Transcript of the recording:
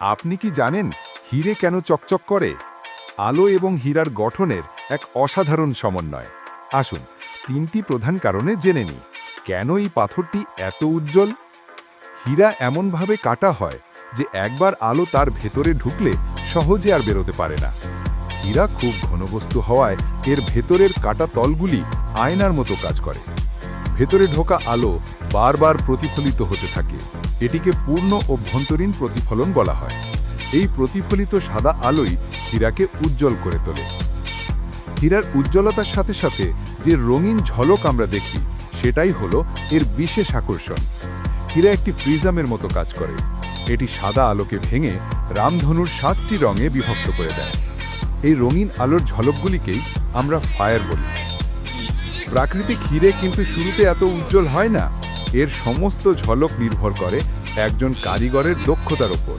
আপনি কি জানেন হিরে কেন চকচক করে? আলো এবং হীরার গঠনের এক অসাধারণ সমন্বয়। আসুন, তিনটি প্রধান কারণে জেনে নিই। কেন এই পাথরটি এত উজ্জ্বল? হীরা এমনভাবে কাটা হয় যে একবার আলো তার ভেতরে ঢুকলে সহজে আর বেরোতে পারে না। হীরা খুব ঘনবস্তু হওয়ায় এর ভেতরের কাটা তলগুলি আয়নার মতো কাজ করে। ভেতরে ঢোকা আলো বারবার প্রতিফলিত হতে থাকে। এটিকে পূর্ণ অভ্যন্তরীণ প্রতিফলন বলা হয়। এই প্রতিফলিত সাদা আলোই হীরাকে উজ্জ্বল করে তোলে। হীরার উজ্জ্বলতার সাথে সাথে যে রঙিন ঝলক আমরা দেখি, সেটাই হলো এর বিশেষ আকর্ষণ। হীরা একটি প্রিজামের মতো কাজ করে। এটি সাদা আলোকে ভেঙে রামধনুর সাতটি রঙে বিভক্ত করে দেয়। এই রঙিন আলোর ঝলকগুলিকেই আমরা ফায়ার বলি। প্রাকৃতিক হিরে কিন্তু শুরুতে এত উজ্জ্বল হয় না। এর সমস্ত ঝলক নির্ভর করে একজন কারিগরের দক্ষতার ওপর